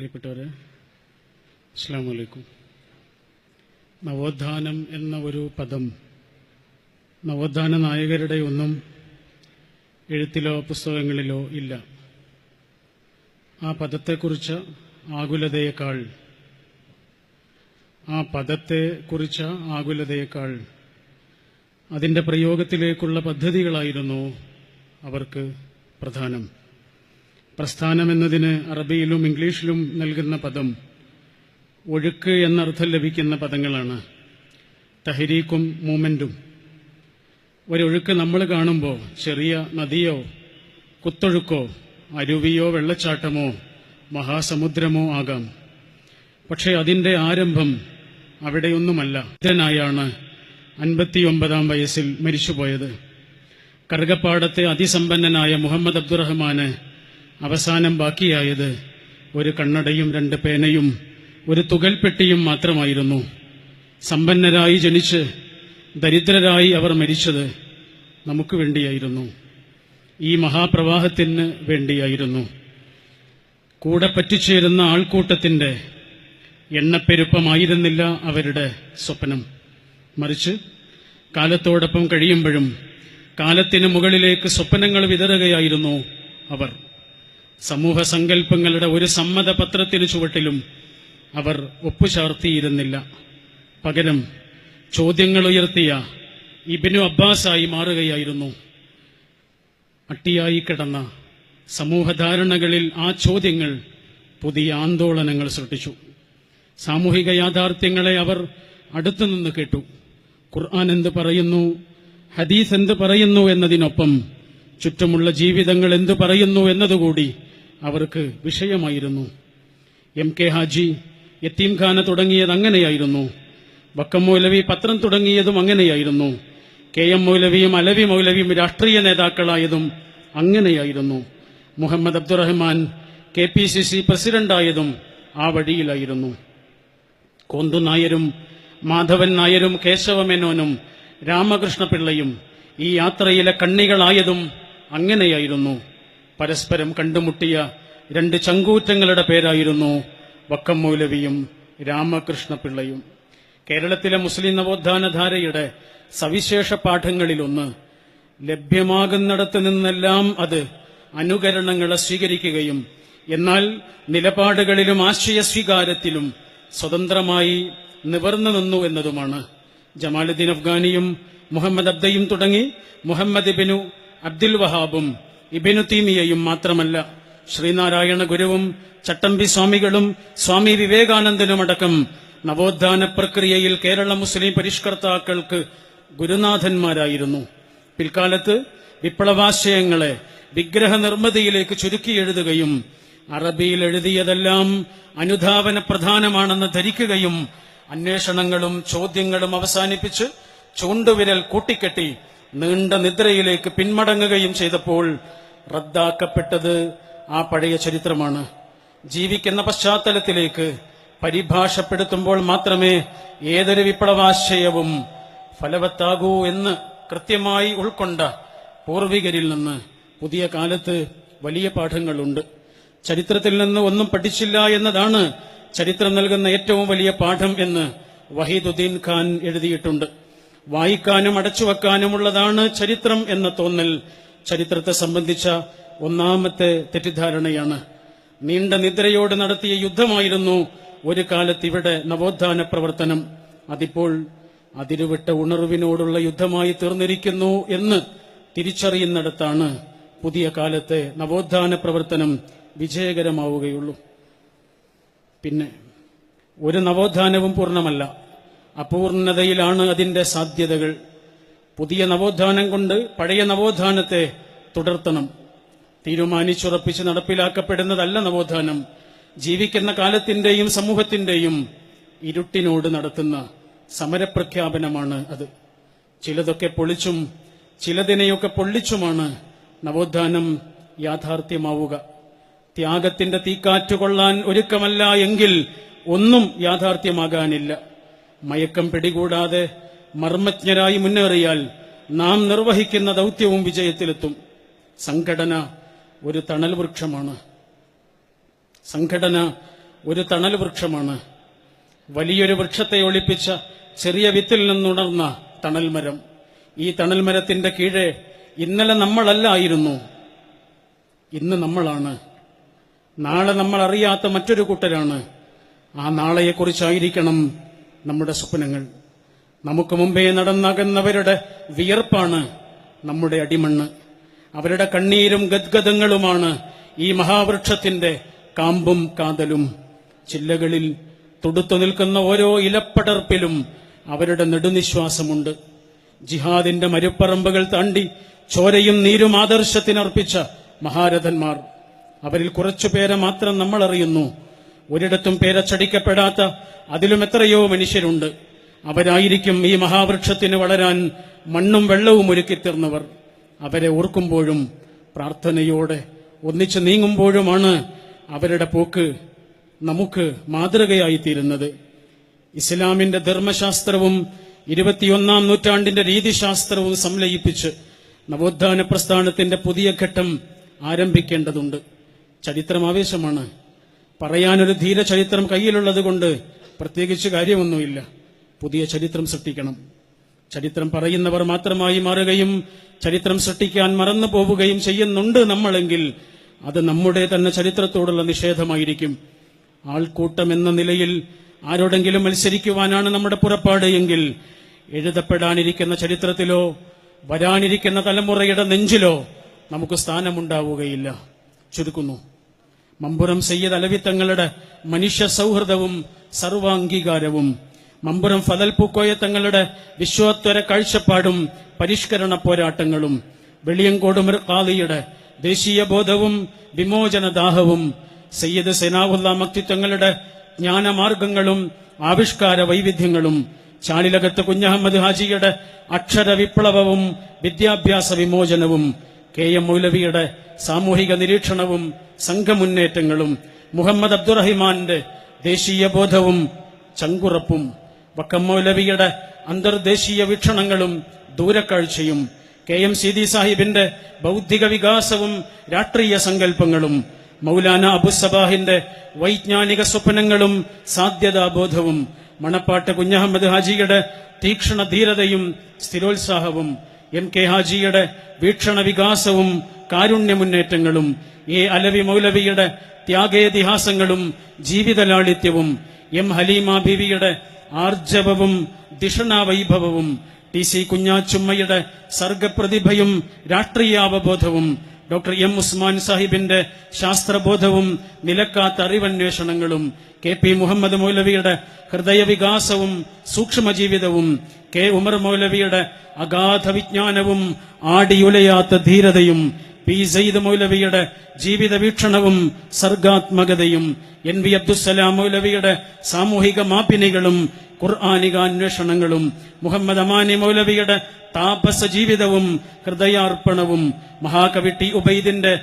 പ്രിയപ്പെട്ടവരെ അസ്സാം വലൈക്കും നവോത്ഥാനം എന്ന ഒരു പദം നവോത്ഥാന നായകരുടെ ഒന്നും എഴുത്തിലോ പുസ്തകങ്ങളിലോ ഇല്ല. ആ പദത്തെക്കുറിച്ച് ആകുലതയേക്കാൾ ആ പദത്തെക്കുറിച്ച് ആകുലതയേക്കാൾ അതിന്റെ പ്രയോഗത്തിലേക്കുള്ള പദ്ധതികളായിരുന്നു അവർക്ക് പ്രധാനം. പ്രസ്ഥാനം എന്നതിന് അറബിയിലും ഇംഗ്ലീഷിലും നൽകുന്ന പദം ഒഴുക്ക് എന്നർത്ഥം ലഭിക്കുന്ന പദങ്ങളാണ്. തഹരീക്കും മൂമെന്റും. ഒരൊഴുക്ക് നമ്മൾ കാണുമ്പോൾ ചെറിയ നദിയോ കുത്തൊഴുക്കോ അരുവിയോ വെള്ളച്ചാട്ടമോ മഹാസമുദ്രമോ ആകാം. പക്ഷേ അതിന്റെ ആരംഭം അവിടെയൊന്നുമല്ല. ഇതിനായാണ് അൻപത്തിയൊമ്പതാം വയസ്സിൽ മരിച്ചുപോയത്. കറുകപ്പാടത്തെ അതിസമ്പന്നനായ മുഹമ്മദ് അബ്ദുറഹ്മാന് അവസാനം ബാക്കിയായത് ഒരു കണ്ണടയും രണ്ട് പേനയും ഒരു തുകൽപ്പെട്ടിയും മാത്രമായിരുന്നു. സമ്പന്നരായി ജനിച്ച് ദരിദ്രരായി അവർ മരിച്ചത് നമുക്ക് വേണ്ടിയായിരുന്നു. ഈ മഹാപ്രവാഹത്തിന് വേണ്ടിയായിരുന്നു. കൂടെ പറ്റിച്ചേരുന്ന ആൾക്കൂട്ടത്തിന്റെ എണ്ണപ്പെരുപ്പമായിരുന്നില്ല അവരുടെ സ്വപ്നം. മറിച്ച് കാലത്തോടൊപ്പം കഴിയുമ്പോഴും കാലത്തിന് മുകളിലേക്ക് സ്വപ്നങ്ങൾ വിതറുകയായിരുന്നു അവർ. സമൂഹ സങ്കല്പങ്ങളുടെ ഒരു സമ്മതപത്രത്തിനു ചുവട്ടിലും അവർ ഒപ്പുചാർത്തിയിരുന്നില്ല. പകരം ചോദ്യങ്ങൾ ഉയർത്തിയ ഇബിനു അബ്ബാസായി മാറുകയായിരുന്നു. അട്ടിയായി കിടന്ന സമൂഹധാരണകളിൽ ആ ചോദ്യങ്ങൾ പുതിയ ആന്തോളനങ്ങൾ സൃഷ്ടിച്ചു. സാമൂഹിക യാഥാർത്ഥ്യങ്ങളെ അവർ അടുത്തുനിന്ന് കേട്ടു. ഖുർആൻ എന്ത് പറയുന്നു? ഹദീസ് എന്ത് പറയുന്നു എന്നതിനൊപ്പം ചുറ്റുമുള്ള ജീവിതങ്ങൾ എന്തു പറയുന്നു എന്നതുകൂടി അവർക്ക് വിഷയമായിരുന്നു. എം കെ ഹാജി യത്തീംഖാന തുടങ്ങിയത് അങ്ങനെയായിരുന്നു. വക്കം മൗലവി പത്രം തുടങ്ങിയതും അങ്ങനെയായിരുന്നു. കെ എം മൗലവിയും അലവി മൗലവിയും രാഷ്ട്രീയ നേതാക്കളായതും അങ്ങനെയായിരുന്നു. Muhammad Abdurahman K P C C പ്രസിഡന്റായതും ആ വഴിയിലായിരുന്നു. കോന്തു നായരും മാധവൻ നായരും കേശവമേനോനും രാമകൃഷ്ണപിള്ളയും ഈ യാത്രയിലെ കണ്ണികളായതും അങ്ങനെയായിരുന്നു. പരസ്പരം കണ്ടുമുട്ടിയ രണ്ട് ചങ്കൂറ്റങ്ങളുടെ പേരായിരുന്നു വക്കം മൗലവിയും രാമകൃഷ്ണ പിള്ളയും കേരളത്തിലെ മുസ്ലിം നവോത്ഥാനധാരയുടെ സവിശേഷ പാഠങ്ങളിലൊന്ന് ലഭ്യമാകുന്നിടത്ത് നിന്നെല്ലാം അത് അനുകരണങ്ങളെ സ്വീകരിക്കുകയും എന്നാൽ നിലപാടുകളിലും ആശയ സ്വീകാരത്തിലും സ്വതന്ത്രമായി നിവർന്നു നിന്നു എന്നതുമാണ്. ജമാലുദ്ദീൻ അഫ്ഗാനിയും മുഹമ്മദ് അബ്ദയും തുടങ്ങി മുഹമ്മദ് ബിനു അബ്ദുൽ വഹാബും ഇബിനു തീമിയയും മാത്രമല്ല ശ്രീനാരായണ ഗുരുവും ചട്ടമ്പി സ്വാമികളും സ്വാമി വിവേകാനന്ദനുമടക്കം നവോത്ഥാന പ്രക്രിയയിൽ കേരള മുസ്ലിം പരിഷ്കർത്താക്കൾക്ക് ഗുരുനാഥന്മാരായിരുന്നു. പിൽക്കാലത്ത് വിപ്ലവാശയങ്ങളെ വിഗ്രഹ നിർമ്മിതിയിലേക്ക് ചുരുക്കി എഴുതുകയും അറബിയിൽ എഴുതിയതെല്ലാം അനുധാവന പ്രധാനമാണെന്ന് ധരിക്കുകയും അന്വേഷണങ്ങളും ചോദ്യങ്ങളും അവസാനിപ്പിച്ച് ചൂണ്ടുവിരൽ കൂട്ടിക്കെട്ടി നീണ്ട നിദ്രയിലേക്ക് പിന്മടങ്ങുകയും ചെയ്തപ്പോൾ റദ്ദാക്കപ്പെട്ടത് ആ പഴയ ചരിത്രമാണ്. ജീവിക്കുന്ന പശ്ചാത്തലത്തിലേക്ക് പരിഭാഷപ്പെടുത്തുമ്പോൾ മാത്രമേ ഏതൊരു വിപ്ലവാശയവും ഫലവത്താകൂ എന്ന് കൃത്യമായി ഉൾക്കൊണ്ട പൂർവികരിൽ നിന്ന് പുതിയ കാലത്ത് വലിയ പാഠങ്ങളുണ്ട്. ചരിത്രത്തിൽ നിന്ന് ഒന്നും പഠിച്ചില്ല എന്നതാണ് ചരിത്രം നൽകുന്ന ഏറ്റവും വലിയ പാഠം എന്ന് വഹീദുദ്ദീൻ ഖാൻ എഴുതിയിട്ടുണ്ട്. വായിക്കാനും അടച്ചുവെക്കാനുമുള്ളതാണ് ചരിത്രം എന്ന തോന്നൽ ചരിത്രത്തെ സംബന്ധിച്ച ഒന്നാമത്തെ തെറ്റിദ്ധാരണയാണ്. നീണ്ട നിദ്രയോട് നടത്തിയ യുദ്ധമായിരുന്നു ഒരു കാലത്ത് ഇവിടെ നവോത്ഥാന പ്രവർത്തനം. അതിപ്പോൾ അതിരുവിട്ട ഉണർവിനോടുള്ള യുദ്ധമായി തീർന്നിരിക്കുന്നു എന്ന് തിരിച്ചറിയുന്നിടത്താണ് പുതിയ കാലത്തെ നവോത്ഥാന പ്രവർത്തനം വിജയകരമാവുകയുള്ളൂ. പിന്നെ ഒരു നവോത്ഥാനവും പൂർണമല്ല. അപൂർണതയിലാണ് അതിന്റെ സാധ്യതകൾ. പുതിയ നവോത്ഥാനം കൊണ്ട് പഴയ നവോത്ഥാനത്തെ തുടർത്തണം. തീരുമാനിച്ചുറപ്പിച്ച് നടപ്പിലാക്കപ്പെടുന്നതല്ല നവോത്ഥാനം. ജീവിക്കുന്ന കാലത്തിന്റെയും സമൂഹത്തിന്റെയും ഇരുട്ടിനോട് നടത്തുന്ന സമരപ്രഖ്യാപനമാണ് അത്. ചിലതൊക്കെ പൊളിച്ചും ചിലതിനെയൊക്കെ പൊള്ളിച്ചുമാണ് നവോത്ഥാനം യാഥാർത്ഥ്യമാവുക. ത്യാഗത്തിന്റെ തീക്കാറ്റ് കൊള്ളാൻ ഒരുക്കമല്ല എങ്കിൽ ഒന്നും യാഥാർത്ഥ്യമാകാനില്ല. മയക്കം പിടികൂടാതെ മർമ്മജ്ഞരായി മുന്നേറിയാൽ നാം നിർവഹിക്കുന്ന ദൗത്യവും വിജയത്തിലെത്തും. സംഘടന ഒരു തണൽ വൃക്ഷമാണ്. സംഘടന ഒരു തണൽ വൃക്ഷമാണ്. വലിയൊരു വൃക്ഷത്തെ ഒളിപ്പിച്ച ചെറിയ വിത്തിൽ നിന്നുണർന്ന തണൽ മരം ഈ തണൽമരത്തിന്റെ കീഴെ ഇന്നലെ നമ്മളല്ലായിരുന്നു. ഇന്ന് നമ്മളാണ്. നാളെ നമ്മൾ അറിയാത്ത മറ്റൊരു കൂട്ടരാണ്. ആ നാളെയെക്കുറിച്ചായിരിക്കണം നമ്മുടെ സ്വപ്നങ്ങൾ. നമുക്ക് മുമ്പേ നടന്നകുന്നവരുടെ വിയർപ്പാണ് നമ്മുടെ അടിമണ്ണ്. അവരുടെ കണ്ണീരും ഗദ്ഗതങ്ങളുമാണ് ഈ മഹാവൃക്ഷത്തിന്റെ കാമ്പും കാതലും. ചില്ലകളിൽ തുടുത്തു നിൽക്കുന്ന ഓരോ ഇലപ്പടർപ്പിലും അവരുടെ നെടുനിശ്വാസമുണ്ട്. ജിഹാദിന്റെ മരുപ്പറമ്പുകൾ താണ്ടി ചോരയും നീരും ആദർശത്തിനർപ്പിച്ച മഹാരഥന്മാർ. അവരിൽ കുറച്ചുപേരെ മാത്രം നമ്മൾ അറിയുന്നു ഒരിടത്തും പേരച്ചടിക്കപ്പെടാത്ത അതിലും എത്രയോ മനുഷ്യരുണ്ട്. അവരായിരിക്കും ഈ മഹാവൃക്ഷത്തിന് വളരാൻ മണ്ണും വെള്ളവും ഒരുക്കിത്തീർന്നവർ അവരെ ഓർക്കുമ്പോഴും പ്രാർത്ഥനയോടെ ഒന്നിച്ചു നീങ്ങുമ്പോഴുമാണ് അവരുടെ പോക്ക് നമുക്ക് മാതൃകയായിത്തീരുന്നത് ഇസ്ലാമിന്റെ ധർമ്മശാസ്ത്രവും ഇരുപത്തിയൊന്നാം നൂറ്റാണ്ടിന്റെ രീതിശാസ്ത്രവും സംലയിപ്പിച്ച് നവോത്ഥാന പ്രസ്ഥാനത്തിന്റെ പുതിയ ഘട്ടം ആരംഭിക്കേണ്ടതുണ്ട്. ചരിത്രം ആവേശമാണ് പറയാനൊരു ധീര ചരിത്രം കയ്യിലുള്ളത് കൊണ്ട് പ്രത്യേകിച്ച് കാര്യമൊന്നുമില്ല. പുതിയ ചരിത്രം സൃഷ്ടിക്കണം. ചരിത്രം പറയുന്നവർ മാത്രമായി മാറുകയും ചരിത്രം സൃഷ്ടിക്കാൻ മറന്നു പോവുകയും ചെയ്യുന്നുണ്ട് നമ്മളെങ്കിൽ അത് നമ്മുടെ തന്നെ ചരിത്രത്തോടുള്ള നിഷേധമായിരിക്കും. ആൾക്കൂട്ടം എന്ന നിലയിൽ ആരോടെങ്കിലും മത്സരിക്കുവാനാണ് നമ്മുടെ പുറപ്പാട് എങ്കിൽ എഴുതപ്പെടാനിരിക്കുന്ന ചരിത്രത്തിലോ വരാനിരിക്കുന്ന തലമുറയുടെ നെഞ്ചിലോ നമുക്ക് സ്ഥാനമുണ്ടാവുകയില്ല. ചുരുക്കുന്നു. മമ്പുറം സയ്യദ് അലവിത്തങ്ങളുടെ മനുഷ്യ സൗഹൃദവും സർവാംഗീകാരവും മമ്പുറം ഫതൽ പൂക്കോയ തങ്ങളുടെ വിശ്വോത്തര കാഴ്ചപ്പാടും പരിഷ്കരണ പോരാട്ടങ്ങളും. വെളിയങ്കോട് കാളിയുടെ ദേശീയ ബോധവും വിമോചനദാഹവും സയ്യദ് സെനാവുല്ല മക്തിത്വങ്ങളുടെ ജ്ഞാനമാർഗങ്ങളും ആവിഷ്കാര വൈവിധ്യങ്ങളും ചാലിലകത്ത് കുഞ്ഞഹമ്മദ് ഹാജിയുടെ അക്ഷര വിപ്ലവവും വിദ്യാഭ്യാസ വിമോചനവും കെ എം മൗലവിയുടെ സാമൂഹിക നിരീക്ഷണവും സംഘമുന്നേറ്റങ്ങളും മുഹമ്മദ് അബ്ദുറഹിമാന്റെ ദേശീയ ബോധവും ചങ്കുറപ്പും വക്കം മൗലവിയുടെ അന്തർദേശീയ വീക്ഷണങ്ങളും ദൂരക്കാഴ്ചയും കെ എം സീതി സാഹിബിന്റെ ബൗദ്ധിക വികാസവും രാഷ്ട്രീയ സങ്കല്പങ്ങളും മൗലാന അബുസബാഹിന്റെ വൈജ്ഞാനിക സ്വപ്നങ്ങളും സാധ്യതാബോധവും മണപ്പാട്ട് കുഞ്ഞഹമ്മദ് ഹാജിയുടെ തീക്ഷണ ധീരതയും സ്ഥിരോത്സാഹവും എം കെ ഹാജിയുടെ വീക്ഷണ വികാസവും കാരുണ്യമുന്നേറ്റങ്ങളും എ അലവി മൗലവിയുടെ ത്യാഗേതിഹാസങ്ങളും ജീവിതലാളിത്യവും എം ഹലീമ ബീവിയുടെ ആർജവവും ദിഷണാവൈഭവവും ടി സി കുഞ്ഞാച്ചുമ്മയുടെ സർഗപ്രതിഭയും രാഷ്ട്രീയാവബോധവും. ഡോക്ടർ എം ഉസ്മാൻ സാഹിബിന്റെ ശാസ്ത്രബോധവും നിലക്കാത്ത അറിവന്വേഷണങ്ങളും കെ പി മുഹമ്മദ് മൗലവിയുടെ ഹൃദയവികാസവും സൂക്ഷ്മജീവിതവും. കെ ഉമർ മൗലവിയുടെ അഗാധ വിജ്ഞാനവും ആടിയുലയാത്ത ധീരതയും. പി സയ്യിദ് മൗലവിയുടെ ജീവിത വീക്ഷണവും സർഗാത്മകതയും എൻ വി അബ്ദുസലാം മൗലവിയുടെ സാമൂഹിക മാപ്പിനികളും ഖുർആാനിക അന്വേഷണങ്ങളും മുഹമ്മദ് അമാനി മൗലവിയുടെ താപസ ജീവിതവും ഹൃദയാർപ്പണവും മഹാകവി ടി ഉബൈദിന്റെ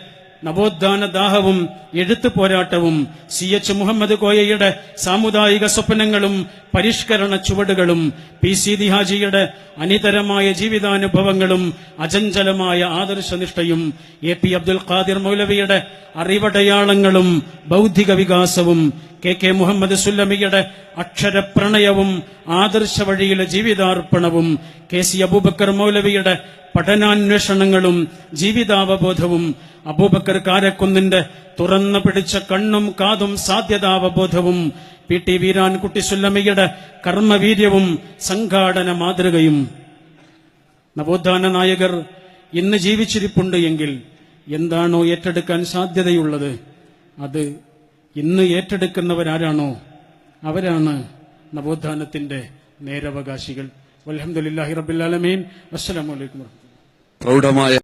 നവോത്ഥാന ദാഹവും എഴുത്തു പോരാട്ടവും സി എച്ച് മുഹമ്മദ് കോയയുടെ സാമുദായിക സ്വപ്നങ്ങളും പരിഷ്കരണ ചുവടുകളും പി സി ദിഹാജിയുടെ അനിതരമായ ജീവിതാനുഭവങ്ങളും അചഞ്ചലമായ ആദർശനിഷ്ഠയും എ പി അബ്ദുൽ ഖാദിർ മൗലവിയുടെ അറിവടയാളങ്ങളും ബൗദ്ധിക വികാസവും കെ കെ മുഹമ്മദ് സുല്ലമിയുടെ അക്ഷരപ്രണയവും ആദർശ വഴിയിലെ ജീവിതാർപ്പണവും കെ സി അബൂബക്കർ മൗലവിയുടെ പഠനാന്വേഷണങ്ങളും ജീവിതാവബോധവും അബൂബക്കർ കാരക്കുന്നിന്റെ തുറന്ന പിടിച്ച കണ്ണും കാതും സാധ്യതാവബോധവും പി ടി വീരാൻകുട്ടി സുല്ലമിയുടെ കർമ്മവീര്യവും സംഘാടന മാതൃകയും. നവോത്ഥാന നായകർ ഇന്ന് ജീവിച്ചിരിപ്പുണ്ട് എങ്കിൽ എന്താണോ ഏറ്റെടുക്കാൻ സാധ്യതയുള്ളത്? അത് ഇന്ന് ഏറ്റെടുക്കുന്നവരാരാണോ അവരാണ് നവോത്ഥാനത്തിന്റെ നേരവകാശികൾ. അലഹമുല്ലാഹി റബിൻ അസ്സലാമലൈക്കും പ്രൗഢമായ